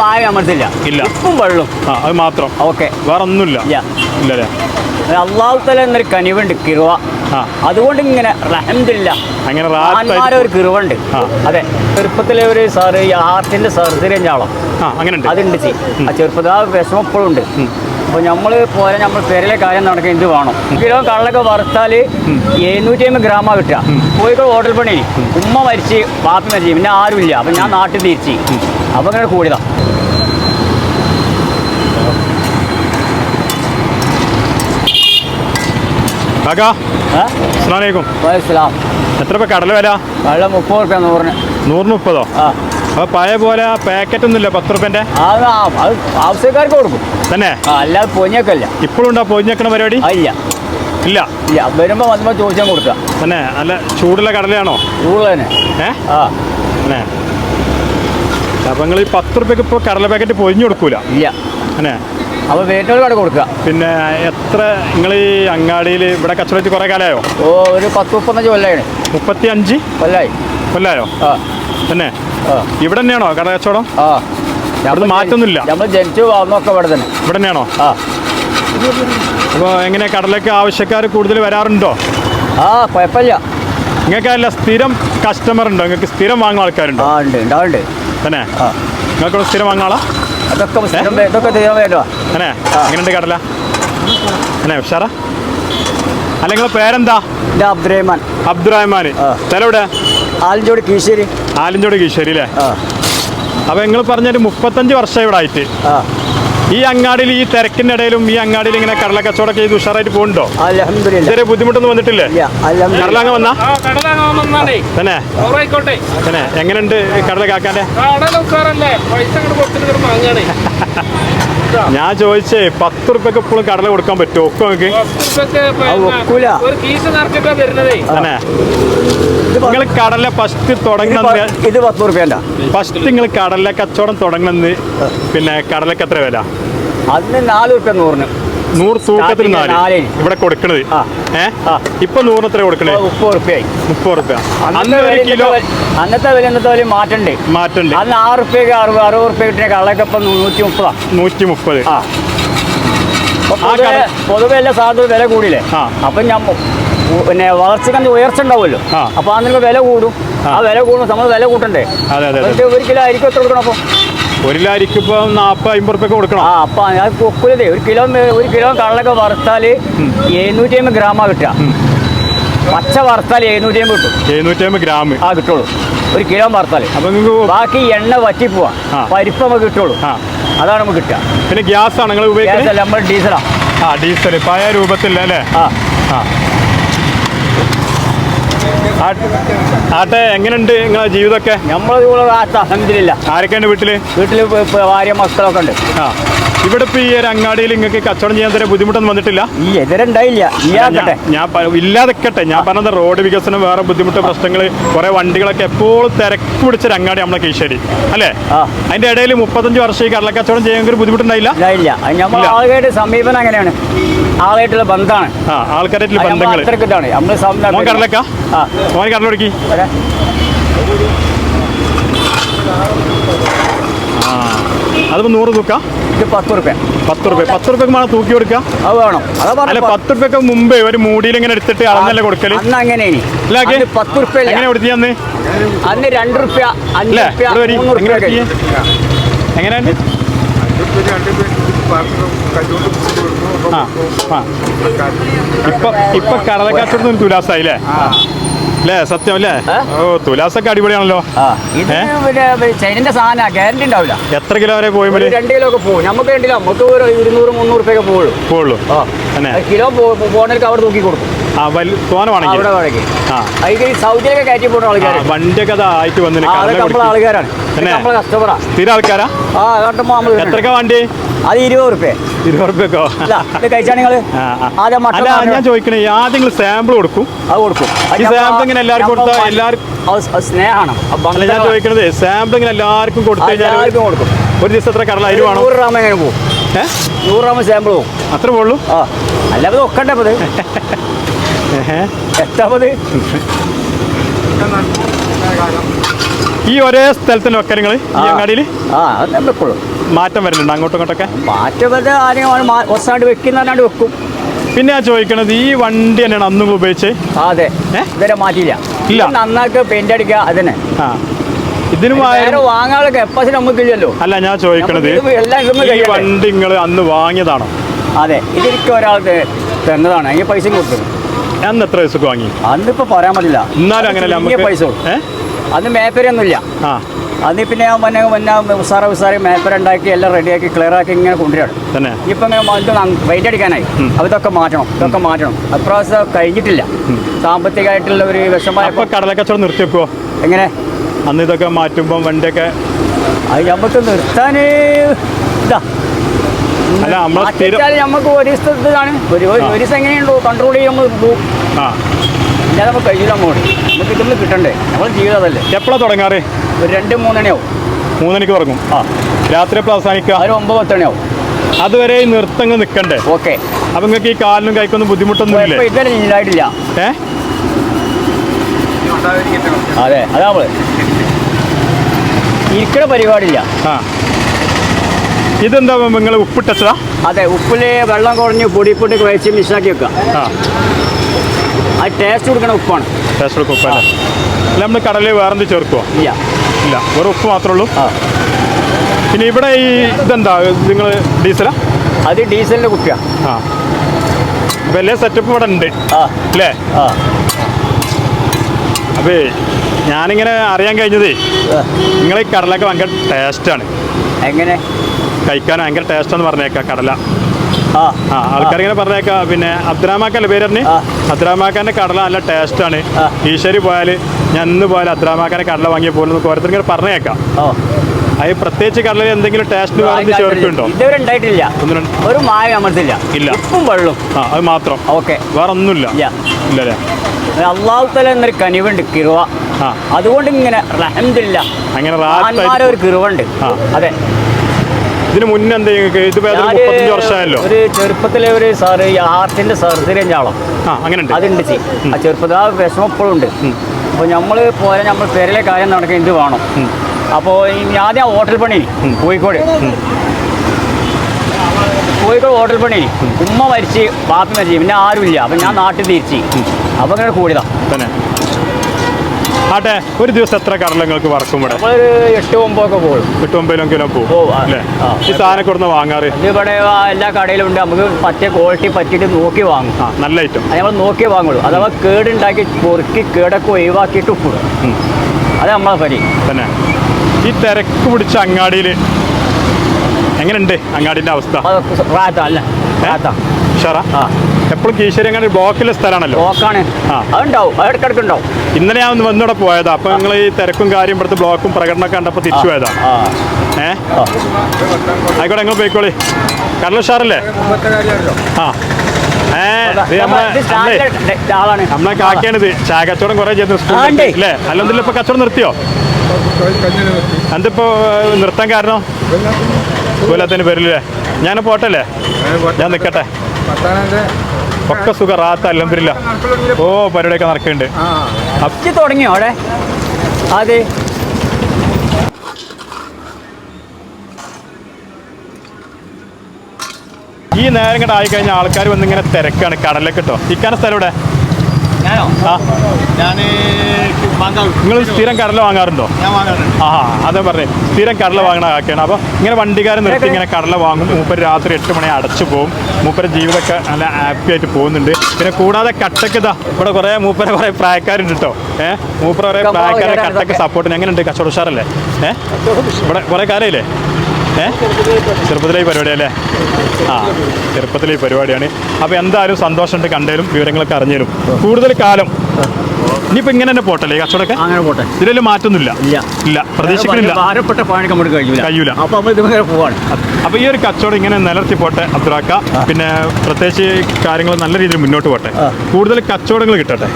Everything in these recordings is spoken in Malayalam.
മായ അമർത്തില്ല. ഇല്ല. ഉപ്പും വെള്ളം ആ അത് മാത്രം. ഓക്കെ. വേറെ ഒന്നുമില്ല ഇല്ല. ഇല്ലല്ലേ? അള്ളാഹു തല എന്നൊരു കനിവുണ്ട് കിറുവ. അതുകൊണ്ട് ഇങ്ങനെ റഹമില്ല അങ്ങനെ ഒരു കിറുവുണ്ട്. അതെ. ചെറുപ്പത്തിലെ ഒരു സാറ് ഈ ആർട്ടിന്റെ സർജറി ആളോ അങ്ങനെ അതുണ്ട് ആ ചെറുപ്പത്തിൽ ആ വിഷമം ഇപ്പോഴും ഉണ്ട് അപ്പൊ നമ്മൾ പോലെ നമ്മൾ പേരിലെ കാര്യം നടക്കുക എന്ത് വേണം? കിലോ കള്ളൊക്കെ വറുത്താൽ എഴുന്നൂറ്റി അമ്പത് ഗ്രാമ കിട്ടുക. കോഴിക്കോട് ഹോട്ടൽ പണി. ഉമ്മ മരിച്ച് പാപ്പി മരിച്ച്. പിന്നെ ആരുമില്ല. അപ്പൊ ഞാൻ നാട്ടിൽ തിരിച്ച്. അപ്പൊ അങ്ങനെ കൂടിയതാ. എത്ര കടല വില? വെള്ളം മുപ്പത് റുപ്യ നൂറിന് നൂറിന് മുപ്പതോ ആ. അപ്പൊ പഴയ പോലെ പാക്കറ്റ് ഒന്നുമില്ല പത്ത് റുപ്യന്റെ ആ- അത് ആവശ്യക്കാർക്ക് കൊടുക്കും. തന്നെ? അല്ലാതെ ഇപ്പോഴും ഉണ്ടോ പരിപാടി? ഇല്ല. ഇല്ല. വരുമ്പോ വന്നപ്പോ ചോദിച്ചാൽ കൊടുക്കുക തന്നെ? നല്ല ചൂടുള്ള കടലയാണോ? ചൂടുള്ള തന്നെ. ഏ? ആ. തന്നെ. അപ്പൊ നിങ്ങൾ ഈ പത്ത് റുപ്യക്ക് ഇപ്പൊ കടല പാക്കറ്റ് പൊഴിഞ്ഞു കൊടുക്കൂല? ഇല്ല. അല്ലേ? അപ്പൊ വേറ്റോട് കട കൊടുക്കുക പിന്നെ എത്ര നിങ്ങൾ ഈ അങ്ങാടിയിൽ ഇവിടെ കച്ചവടത്തിൽ കുറെ കാലമായോ ഓ ഒരു പത്ത് മുപ്പത്തഞ്ച് കൊല്ലായി മുപ്പത്തി അഞ്ച് കൊല്ലായി. കൊല്ലായോ? ആ. തന്നെ? ആ. ഇവിടെ തന്നെയാണോ കട കച്ചവടം? ആ. അവിടുന്ന് മാറ്റൊന്നുമില്ല? നമ്മൾ ജനിച്ചു വളർന്നൊക്കെ ഇവിടെ തന്നെ. ഇവിടെ തന്നെയാണോ? ആ. അപ്പോൾ എങ്ങനെ കടലൊക്കെ ആവശ്യക്കാർ കൂടുതൽ വരാറുണ്ടോ? ആ കുഴപ്പമില്ല. നിങ്ങൾക്കല്ല സ്ഥിരം കസ്റ്റമർ ഉണ്ടോ? നിങ്ങൾക്ക് സ്ഥിരം വാങ്ങുന്ന ആൾക്കാരുണ്ടോ? ആ ഉണ്ട് ഉണ്ടാവുണ്ട് തന്നെ? നിങ്ങൾക്ക് സ്ഥിരം വാങ്ങാളാ അതൊക്കെ ഇതൊക്കെ വേണ്ടോ തന്നെ. എങ്ങനെയുണ്ട് കടല തന്നെ ഉഷാറ? അല്ല നിങ്ങളെ പേരെന്താ? എന്റെ അബ്ദുറഹ്മാൻ. അബ്ദുറഹ്മാൻ സ്ഥലവിടെ ആലിഞ്ചോട് കീശ്ശേരി ആലിഞ്ചോട് കീശ്ശേരി അല്ലേ? അപ്പൊ നിങ്ങൾ പറഞ്ഞൊരു മുപ്പത്തഞ്ച് വർഷം ഇവിടെ ആയിട്ട്. ഈ അങ്ങാടിയിൽ ഈ തിരക്കിന്റെ ഇടയിലും ഈ അങ്ങാടിയിൽ ഇങ്ങനെ കടല കച്ചവടം ചെയ്ത് ഉഷാറായിട്ട് പോകുന്നുണ്ടോ? ചെറിയ ബുദ്ധിമുട്ടൊന്നും വന്നിട്ടില്ലേ? ഇല്ല അലഹമില്ല കടല അങ്ങ് വന്നാ തന്നെ? തന്നെ. എങ്ങനെയുണ്ട് കടല കാക്കാന്റെ ഞാൻ ചോദിച്ചേ പത്ത് റുപ്യക്ക് ഇപ്പോഴും കടല കൊടുക്കാൻ പറ്റുമോ? ഒക്കെ തന്നെ നിങ്ങൾ കടല ഫസ്റ്റ് തുടങ്ങുന്ന ഇത് പത്ത് റുപ്യണ്ട ഫസ്റ്റ് നിങ്ങൾ കടല കച്ചവടം തുടങ്ങുന്നത് പിന്നെ കടലക്ക് എത്ര വില? അതിന് നാല് റുപ്യ നൂറിന്. നൂറ് തൂക്കത്തിൽ നാല്. ഇവിടെ കൊടുക്കണത്. ആ. ഏ? ആ. ഇപ്പൊ നൂറിന് എത്ര കൊടുക്കണേ? മുപ്പത് റുപ്യായി മുപ്പത് റുപ്യ. അന്ന് ഒരു കിലോ അന്നത്തെ വില ഇന്നത്തെ വില മാറ്റണ്ട്. മാറ്റണ്ട്. അന്ന് ആറ് റുപ്യക്ക് അറുപത് അറുപത് റുപ്യ കിട്ടിയ കള്ളൊക്കെ ഇപ്പൊ നൂറ്റി മുപ്പതാ. നൂറ്റി മുപ്പത്. ആ. പൊതുവെ എല്ലാ സാധനവും വില കൂടിയില്ലേ? അപ്പൊ ഞാൻ പിന്നെ പിന്നെ വളർച്ചക്ക് ഉയർച്ച ഉണ്ടാവുമല്ലോ. അപ്പൊ അതിന് വില കൂടും. ആ. വില കൂടും നമ്മൾ വില കൂട്ടണ്ടേ? ഒരു കിലോ ആയിരിക്കും എത്ര കൊടുക്കണം അപ്പൊ? ഒരു ലാരിക്ക് ഇപ്പൊ നാപ്പത് അമ്പത് റുപ്യ കൊടുക്കണം. ആ അപ്പൊ ഞാൻ പൊക്കുലതേ. ഒരു കിലോ ഒരു കിലോ കള്ളൊക്കെ വറുത്താൽ എഴുന്നൂറ്റി അമ്പത് ഗ്രാമാ കിട്ടുക. പച്ച വറുത്താൽ എഴുന്നൂറ്റി അമ്പത് കിട്ടും. എഴുന്നൂറ്റി അമ്പത് ഗ്രാം ആ കിട്ടുള്ളൂ. ഒരു കിലോ വറുത്താൽ അപ്പൊ നിങ്ങൾക്ക് ബാക്കി എണ്ണ വറ്റിപ്പോവാ പോവാ. പരിപ്പ് നമുക്ക് കിട്ടുള്ളൂ. അതാണ് നമുക്ക് കിട്ടുക. പിന്നെ ഗ്യാസ് ആണ് നിങ്ങൾ ഉപയോഗിക്കുന്നത് നമ്മൾ ഡീസലാ. ആ ഡീസൽ പഴയ രൂപത്തിലല്ലേ? ആ. ആ- ആട്ടെ എങ്ങനെയുണ്ട് നിങ്ങളെ ജീവിതമൊക്കെ നമ്മളെ കൂടെ അഹമ്മദില്ല ആരൊക്കെയുണ്ട് വീട്ടിൽ? വീട്ടിൽ ഭാര്യ മക്കളൊക്കെ ഉണ്ട്. ആ. ഇവിടെ ഇപ്പൊ ഈ ഒരു അങ്ങാടിയിൽ നിങ്ങൾക്ക് കച്ചവടം ചെയ്യാൻ തന്നെ ബുദ്ധിമുട്ടൊന്നും വന്നിട്ടില്ല. ഈ എതിരുണ്ടായില്ല. ഈ ആക്കട്ടെ ഞാൻ- പ- ഇല്ലാതെക്കട്ടെ. ഞാൻ പറഞ്ഞത് റോഡ് വികസനം വേറെ ബുദ്ധിമുട്ട് പ്രശ്നങ്ങൾ കുറെ വണ്ടികളൊക്കെ എപ്പോഴും തിരക്ക് പിടിച്ചൊരു അങ്ങാടി നമ്മളെ കീശ്ശേരി അല്ലേ? ആ. അതിന്റെ ഇടയിൽ മുപ്പത്തഞ്ച് വർഷം ഈ കടലക്കച്ചവടം ചെയ്യാൻ ഒരു ബുദ്ധിമുട്ടുണ്ടായില്ല? ഇല്ല അത് നമ്മൾ ഇല്ല. ആളുകളുടെ സമീപനം അങ്ങനെയാണ്. ആളായിട്ടുള്ള ബന്ധമാണ്. ആ ആൾക്കാരായിട്ടുള്ള ബന്ധങ്ങൾ നമ്മൾ സം- മോൻ കടലക്ക ആ. മോൻ കടല വരാം. ആ. അതിപ്പോ നൂറ് തൂക്ക. ഇത് പത്ത് റുപ്യ. പത്ത് റുപ്യ. പത്ത് റുപ്യക്ക് വേണം തൂക്കി കൊടുക്കുക. അത് വേണം. അതാ അല്ല പത്ത് റുപ്യക്ക് മുമ്പേ ഒരു മൂടിയിൽ ഇങ്ങനെ എടുത്തിട്ട് അളന്നല്ലേ കൊടുക്കൽ? അന്ന് അങ്ങനെ ഇല്ല, ആക്കി. അന്ന് പത്ത് റുപ്യ എങ്ങനെ കൊടുത്തി അന്ന്? അന്ന് രണ്ട് റുപ്യ അല്ലേ എങ്ങനെയാണ് ഇപ്പൊ ഇപ്പൊ കടലക്കച്ചവടത്തിന് തുലാസായില്ലേ? അല്ലേ? സത്യം അല്ലേ? ഓ തുലാസൊക്കെ അടിപൊളിയാണല്ലോ. ചൈനന്റെ സാധന ഗ്യാരണ്ടി ഉണ്ടാവില്ല. എത്ര കിലോ വരെ പോയി രണ്ട് കിലോ ഒക്കെ പോകും നമുക്ക് രണ്ടിലോ നമുക്ക് ഒരു ഇരുന്നൂറ് മുന്നൂറ് രൂപയൊക്കെ പോകുള്ളൂ പോകുള്ളൂ കിലോ പോകണേക്ക് അവർ തൂക്കി കൊടുക്കും തോനമാണെങ്കിൽ സൗദിയിലൊക്കെ കയറ്റി പോകുന്ന ആൾക്കാർ വണ്ടിയൊക്കെ ആയിട്ട് വന്നിന്. ആൾക്കാരാണ്. സ്ഥിരം ആൾക്കാരാ? എത്രക്ക വണ്ടി? അത് ഇരുപത് റുപ്യ ഇരുപത് റുപ്യക്കോ അല്ല. ഞാൻ ചോദിക്കണേ ആദ്യം നിങ്ങൾ സാമ്പിൾ കൊടുക്കും. അത് കൊടുക്കും. ഈ സാമ്പിൾ ഇങ്ങനെ എല്ലാവർക്കും കൊടുത്താൽ എല്ലാവർക്കും സ്നേഹമാണ്. അല്ല ഞാൻ. ചോദിക്കണത് സാമ്പിൾ ഇങ്ങനെ എല്ലാവർക്കും കൊടുത്തു കഴിഞ്ഞാൽ എല്ലാവർക്കും കൊടുക്കും. ഒരു ദിവസം എത്ര കടല അരി വേണം? നൂറ് ഗ്രാം എങ്ങനെ പോകും നൂറ് ഗ്രാം സാമ്പിൾ പോകും അത്ര പോളൂ ആ. അല്ലാതെ ഒക്കണ്ടേ അപ്പത് എത്താപ്പത് ഈ ഒരേ സ്ഥലത്തിന് ഒക്കെ നിങ്ങൾ ഈ അങ്ങാടിയിൽ ഞാൻ മാറ്റം വരുന്നുണ്ട് അങ്ങോട്ടും ഇങ്ങോട്ടൊക്കെ? മാറ്റം വരുന്ന ആരെയും ഒസാണ്ട് വെക്കുന്നല്ലാണ്ട് വെക്കും. പിന്നെ ഞാൻ ചോദിക്കണത് ഈ വണ്ടി തന്നെയാണ് അന്നും ഉപയോഗിച്ച്? അതെ. ഇവരെ ഇതുവരെ മാറ്റിയില്ല. ഇല്ല. നന്നാക്കുക പെയിന്റ് അടിക്കുക അതിനെ ഇതിനും വാങ്ങാനുള്ള കപ്പാസിറ്റി നമുക്കില്ലല്ലോ. അല്ല ഞാൻ ചോദിക്കണത് ഈ വണ്ടി നിങ്ങൾ അന്ന് വാങ്ങിയതാണോ? അതെ. ഇതിരിക്കും ഒരാൾ തന്നതാണ് അതിന് പൈസ കൊടുത്തു അന്ന് എത്ര പൈസക്ക് വാങ്ങി? അന്നിപ്പോ പറയാൻ പറ്റില്ല. എന്നാലും നമുക്ക് പൈസ. അന്ന് മേപ്പരൊന്നുമില്ല അന്ന് പിന്നെ ഞാൻ പിന്നെ പിന്നെ ഉസാറ ഉസാറി മേപ്പർ ഉണ്ടാക്കി എല്ലാം റെഡിയാക്കി ക്ലിയർ ആക്കി ഇങ്ങനെ കൊണ്ടുവരാണ് ഇപ്പൊ ഇങ്ങനെ വെയിറ്റ് അടിക്കാനായി. അപ്പൊ ഇതൊക്കെ മാറ്റണം ഇതൊക്കെ മാറ്റണം. അപ്രാവശ്യം കഴിഞ്ഞിട്ടില്ല. സാമ്പത്തികമായിട്ടുള്ള ഒരു വിഷമമായ അപ്പൊ കടലക്കച്ചവടം നിർത്തി വെക്കുവോ? എങ്ങനെ? അന്ന് ഇതൊക്കെ മാറ്റുമ്പോൾ വണ്ടിയൊക്കെ അത് നമുക്ക് നിർത്താൻ ഇതാ. അല്ല നമ്മൾ നമുക്ക് ഒരു ദിവസത്തിലാണ് ഒരു ഒരു ദിവസം എങ്ങനെയുണ്ടോ കൺട്രോൾ ചെയ്യുമ്പോൾ പോകും ഇല്ലാതെ നമുക്ക് കഴിയില്ല അങ്ങോട്ട്. നമുക്ക് ഇതൊന്നും കിട്ടണ്ടേ? നമ്മൾ ജീവിതം അതല്ലേ. എപ്പോഴാണ് തുടങ്ങാറ്? ഒരു രണ്ട് മൂന്നണിയാവും. മൂന്നണിക്ക് തുടങ്ങും. ആ. രാത്രി എപ്പോൾ അവസാനിക്കുക? ഒരു ഒമ്പത് പത്തണിയാവും. അതുവരെ ഈ നിർത്തങ്ങ് നിൽക്കണ്ടേ ഓക്കെ. അപ്പൊ നിങ്ങൾക്ക് ഈ കാലിനും കൈക്കൊന്നും ബുദ്ധിമുട്ടൊന്നും ഇല്ല? ഇതുവരെ ഇല്ലായിട്ടില്ല ഏ? അതെ അതാ നമ്മൾ. ഇരിക്കണ പരിപാടിയില്ല. ആ. ഇതെന്താ നിങ്ങൾ ഉപ്പിട്ടച്ചതാ? അതെ ഉപ്പിൽ വെള്ളം കുറഞ്ഞ് പൊടിപ്പൊടി കുഴച്ച് മിക്സാക്കി വെക്കുക. അത് ടേസ്റ്റ് കൊടുക്കണ ഉപ്പാണ്. ടേസ്റ്റ് ഉപ്പല്ലേ അല്ല? നമ്മൾ കടലിൽ വേറെന്ത് ചേർക്കുവോ? ഇല്ല. ഇല്ല വെറും ഉപ്പ് മാത്രമേ ഉള്ളൂ. പിന്നെ ഇവിടെ ഈ ഇതെന്താ? നിങ്ങൾ ഡീസലാ? അത് ഡീസലിന്റെ കുപ്പിയാ. ആ. അപ്പം എല്ലാ സെറ്റപ്പും ഇവിടെ ഉണ്ട്. അല്ലേ? ആ. അപ്പേ ഞാനിങ്ങനെ അറിയാൻ കഴിഞ്ഞതേ നിങ്ങളെ കടലൊക്കെ ഭയങ്കര ടേസ്റ്റാണ് എങ്ങനെ? കഴിക്കാൻ ഭയങ്കര ടേസ്റ്റാന്ന് പറഞ്ഞേക്കാം കടല. ആ. ആൾക്കാരിങ്ങനെ പറഞ്ഞേക്കാം പിന്നെ അബ്ദുറാമാക്കല്ലേ പേര് പറഞ്ഞ്? അബ്ദുറാമാക്കാന്റെ കടല നല്ല ടേസ്റ്റ് ആണ്. ഈശ്വരി പോയാൽ ഞാൻ ഇന്ന് പോയാൽ അബ്ദുറാമാക്കാന്റെ കടല വാങ്ങിയ പോലും ഓരോരുത്തർ ഇങ്ങനെ പറഞ്ഞേക്കാം. അത് പ്രത്യേകിച്ച് കടലിൽ എന്തെങ്കിലും ടേസ്റ്റ് വേറെ ചേർക്കുന്നുണ്ടോ? ഇതുവരെ ഉണ്ടായിട്ടില്ല. ഒരു മായ അമർത്തില്ല ഇല്ല. ഉപ്പും വെള്ളം ആ അത് മാത്രം. ഓക്കെ. വേറെ ഒന്നുമില്ല ഇല്ല. ഇല്ലല്ലേ? അള്ളാഹു തല എന്നൊരു കനിവുണ്ട് കിറുവ. അതുകൊണ്ട് ഇങ്ങനെ റഹമില്ല അങ്ങനെ ഒരു കിറുവുണ്ട്. അതെ. ഇതിന് മുന്നേ എന്താ ഇത് മുപ്പത്തഞ്ച് വർഷമായല്ലോ. ഒരു ചെറുപ്പത്തിലെ ഒരു സാർ ഈ ഹാർട്ടിന്റെ സർജറി ആളോ. ആ അങ്ങനെ അതുണ്ട് ആ ചെറുപ്പത്തിൽ ആ വിഷമം ഇപ്പോഴും ഉണ്ട്. അപ്പോൾ നമ്മൾ പോയാൽ നമ്മൾ പേരിലെ കാര്യം നടക്കാൻ ഇത് വേണം? അപ്പോൾ ആദ്യം ഹോട്ടൽ പണി കോഴിക്കോട്. കോഴിക്കോട് ഹോട്ടൽ പണി. ഉമ്മ മരിച്ച് ബാപ്പി മരിച്ച് പിന്നെ ആരുമില്ല. അപ്പം ഞാൻ നാട്ടിൽ തിരിച്ച്. അപ്പോൾ അങ്ങനെ കൂടിയതാണ് ആട്ടെ ഒരു ദിവസം എത്ര കടലങ്ങൾക്ക് വറക്കും ഇവിടെ? എട്ട് ഒമ്പതൊക്കെ പോകും. എട്ട് ഒമ്പതിലും കിലോ പോകും അല്ലേ? ഈ സാധനം കൊടുന്ന് വാങ്ങാറ്? ഇവിടെ എല്ലാ കടയിലും ഉണ്ട്. നമുക്ക് പറ്റിയ ക്വാളിറ്റി പറ്റിയിട്ട് നോക്കി വാങ്ങും. നല്ല ഐറ്റം നമ്മൾ നോക്കി വാങ്ങുള്ളൂ. അഥവാ കേടുണ്ടാക്കി പൊറുക്കി കേടൊക്കെ ഒഴിവാക്കിയിട്ട് ഉപ്പ്. അത് നമ്മളെ പരി തന്നെ. ഈ തിരക്ക് പിടിച്ച അങ്ങാടിയിൽ എങ്ങനെയുണ്ട് അങ്ങാടിന്റെ അവസ്ഥ? അല്ല? റാത്ത. ഷറ ആ. എപ്പോഴും കീശ്ശേരി അങ്ങാടി ബ്ലോക്കിലെ സ്ഥലമാണല്ലോ. ബ്ലോക്കാണ്. ആ. അതുണ്ടാവും. അത് ഇടക്കിടക്ക് ഉണ്ടാവും ഇന്നലെ ഞാൻ ഒന്ന് വന്നിവിടെ പോയതാ. അപ്പൊ നിങ്ങൾ ഈ തിരക്കും കാര്യം ഇവിടുത്തെ ബ്ലോക്കും പ്രകടനമൊക്കെ കണ്ടപ്പോൾ തിരിച്ചു പോയതാ. ആ. ഏ. ആയിക്കോട്ടെ നിങ്ങൾ പോയിക്കോളി. കടല ഉഷാറല്ലേ? ആ. നമ്മളെ കാക്കയാണിത്. ചായ കച്ചവടം കുറെ ചെയ്ത് ഉണ്ട്. അല്ലേ? അല്ലെന്നില്ല ഇപ്പൊ കച്ചവടം നിർത്തിയോ? എന്തിപ്പോ നിർത്താൻ കാരണം? കൊല്ലത്തിന് പേരില്ലേ ഞാൻ പോട്ടല്ലേ? ഞാൻ നിക്കട്ടെ. ഒക്കെ സുഖ റാത്ത അല്ലംതിരില്ല ഓ പരിപാടിയൊക്കെ നടക്കുന്നുണ്ട് അപ്പി തുടങ്ങിയോ അവിടെ? അതെ ഈ നേരം കണ്ട ആയി കഴിഞ്ഞ ആൾക്കാർ വന്നിങ്ങനെ തിരക്കാണ് കടലൊക്കെ കേട്ടോ ഇക്കാന സ്ഥലം ഇവിടെ ഞാനോ? ആ. ഞാൻ നിങ്ങൾ സ്ഥിരം കടല വാങ്ങാറുണ്ടോ? ഞാൻ വാങ്ങാറുണ്ട്. ആ അതെ പറഞ്ഞേ. സ്ഥിരം കടല വാങ്ങണ കാക്കയാണ് അപ്പോൾ ഇങ്ങനെ വണ്ടിക്കാരൻ നിർത്തി ഇങ്ങനെ കടല വാങ്ങും. മൂപ്പര് രാത്രി എട്ട് മണി അടച്ചു പോകും മൂപ്പര് ജീവിതമൊക്കെ നല്ല ഹാപ്പി ആയിട്ട് പോകുന്നുണ്ട്. പിന്നെ കൂടാതെ കട്ടക്ക് ഇതാ ഇവിടെ കുറേ മൂപ്പര കുറേ പ്രായക്കാരുണ്ട് കേട്ടോ ഏഹ് മൂപ്പര കുറേ പ്രായക്കാരെ കട്ടക്ക്. സപ്പോർട്ടിന് എങ്ങനെയുണ്ട്? കച്ചവട ഉഷാറല്ലേ? ഏഹ് ഇവിടെ കുറേ കാലമില്ലേ ഏഹ് ചെറുപ്പത്തിലെ ഈ പരിപാടിയല്ലേ ആ ചെറുപ്പത്തിലെ ഈ പരിപാടിയാണ്. അപ്പോൾ എന്തായാലും സന്തോഷമുണ്ട് കണ്ടാലും വിവരങ്ങളൊക്കെ അറിഞ്ഞാലും. കൂടുതൽ കാലം ഇനിയിപ്പോൾ ഇങ്ങനെ തന്നെ പോട്ടല്ലേ കച്ചവടമൊക്കെ? അങ്ങനെ പോട്ടെ. ഇതിലൊരു മാറ്റൊന്നുമില്ല ഇല്ല. ഇല്ല. പ്രതീക്ഷിക്കുന്നില്ല ഭാരപ്പെട്ട പണി നമുക്ക് കഴിയൂല. കഴിയൂല. അപ്പൊ നമ്മൾ ഇതുവരെ പോവാണ്. അപ്പൊ ഈ ഒരു കച്ചവടം ഇങ്ങനെ നിലർത്തി പോട്ടെ അബ്ദുറാക്ക പിന്നെ പ്രത്യേകിച്ച് കാര്യങ്ങൾ നല്ല രീതിയിൽ മുന്നോട്ട് പോട്ടെ. കൂടുതൽ കച്ചവടങ്ങൾ കിട്ടട്ടെ.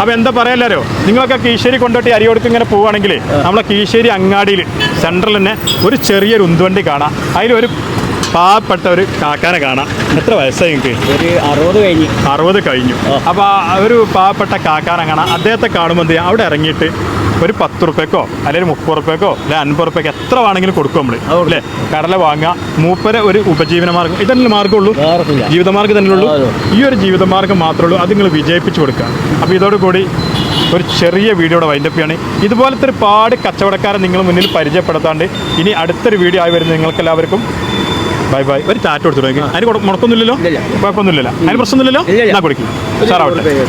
അപ്പൊ എന്താ പറയാലോ നിങ്ങളൊക്കെ കീശ്ശേരി കൊണ്ടോട്ടി അരിയോടക്ക് ഇങ്ങനെ പോവുകയാണെങ്കിൽ നമ്മളെ കീശ്ശേരി അങ്ങാടിയിൽ സെൻട്രൽ തന്നെ ഒരു ചെറിയൊരു ഉന്തുവണ്ടി കാണാം. അതിലൊരു പാവപ്പെട്ട ഒരു കാക്കാനെ കാണാം. എത്ര വയസ്സായി നിങ്ങൾക്ക് ഒരു അറുപത് കഴിഞ്ഞു. അറുപത് കഴിഞ്ഞു. അപ്പൊ അപ്പോൾ ഒരു പാവപ്പെട്ട കാക്കാനെ കാണാം. അദ്ദേഹത്തെ കാണുമ്പോൾ എന്ത് അവിടെ ഇറങ്ങിയിട്ട് ഒരു പത്ത് റുപ്യക്കോ അല്ലെങ്കിൽ മുപ്പത് റുപ്യക്കോ അല്ലെങ്കിൽ അൻപത് റുപ്യക്കോ എത്ര വേണമെങ്കിലും കൊടുക്കും നമ്മൾ അല്ലേ? കടല വാങ്ങുക മൂപ്പരെ ഒരു ഉപജീവന മാർഗം. ഇതന്നെ വേറൊന്നുമില്ല. ജീവിതമാർഗം തന്നെ ഉള്ളൂ. ഈ ഒരു ജീവിതമാർഗം മാത്രമേ ഉള്ളൂ. അത് നിങ്ങൾ വിജയിപ്പിച്ചു കൊടുക്കുക. അപ്പോൾ ഇതോടുകൂടി ഒരു ചെറിയ വീഡിയോയുടെ വൈൻഡപ്പിയാണ് ഇതുപോലത്തെ ഒരുപാട് കച്ചവടക്കാരെ നിങ്ങൾ മുന്നിൽ പരിചയപ്പെടുത്താണ്ട് ഇനി അടുത്തൊരു വീഡിയോ ആയി വരുന്നത് നിങ്ങൾക്ക് എല്ലാവർക്കും ബൈ ബൈ ഒരു ടാറ്റ കൊടുത്തു അതിന് മുടക്കൊന്നുമില്ലല്ലോ. കുഴപ്പമൊന്നുമില്ലല്ലോ? അതിന് പ്രശ്നമൊന്നുമില്ലല്ലോ. എന്നാ കൊടുക്കും? സാറാവട്ടെ